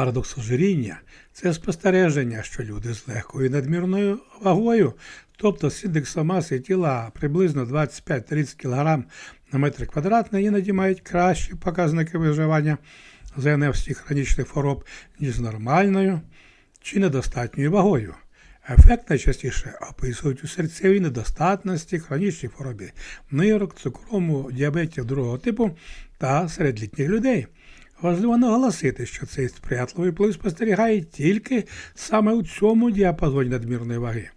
Парадокс ожиріння це спостереження, що люди з легкою надмірною вагою, тобто з індексом маси тіла приблизно 25-30 кг на метр квадратний, іноді мають кращі показники виживання ЗНФ хронічних хвороб, ніж нормальною чи недостатньою вагою. Ефект найчастіше описують у серцевій недостатності, хронічній хворобі нирок, цукровому діабеті другого типу та серед літніх людей. Важливо наголосити, що цей сприятливий вплив спостерігає тільки саме у цьому діапазоні надмірної ваги.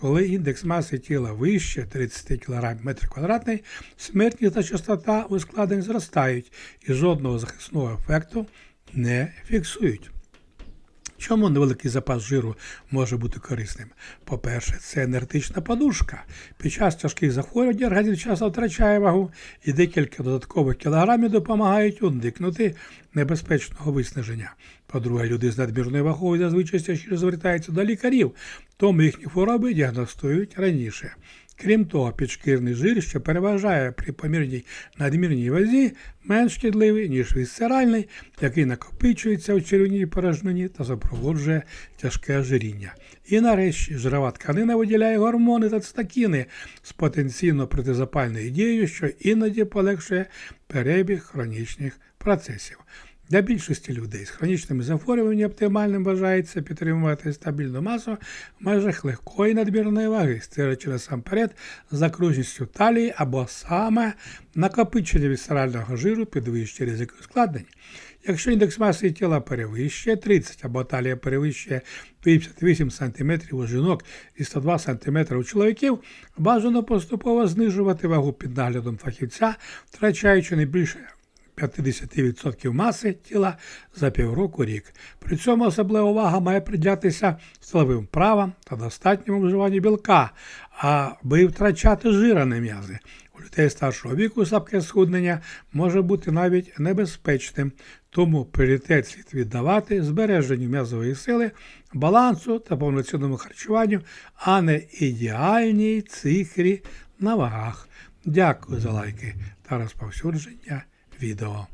Коли індекс маси тіла вище 30 кг метр квадратний, смертність та частота ускладнень зростають і жодного захисного ефекту не фіксують. Чому невеликий запас жиру може бути корисним? По-перше, це енергетична подушка. Під час тяжких захворювань організм часто втрачає вагу, і декілька додаткових кілограмів допомагають уникнути небезпечного виснаження. По-друге, люди з надмірною вагою зазвичай частіше звертаються до лікарів, тому їхні хвороби діагностують раніше. Крім того, підшкірний жир, що переважає при помірній надмірній вазі, менш шкідливий, ніж вісцеральний, який накопичується у червній порожнині та супроводжує тяжке ожиріння. І нарешті жирова тканина виділяє гормони та цитокіни з потенційно протизапальною дією, що іноді полегшує перебіг хронічних процесів. Для більшості людей з хронічними захворюваннями оптимальним вважається підтримувати стабільну масу в межах легкої надмірної ваги, стежачи насамперед за кружністю талії або саме накопичення вісцерального жиру підвищує ризик ускладнень. Якщо індекс маси тіла перевищує 30 або талія перевищує 58 см у жінок і 102 см у чоловіків, бажано поступово знижувати вагу під наглядом фахівця, втрачаючи не більше 50% маси тіла за півроку рік. При цьому особлива увага має приділятися силовим правам та достатньому вживанню білка, аби втрачати жиране м'язи. У людей старшого віку слабке схуднення може бути навіть небезпечним, тому пріоритет слід віддавати збереженню м'язової сили, балансу та повноцінному харчуванню, а не ідеальній цифрі на вагах. Дякую за лайки та розповсюдження відео.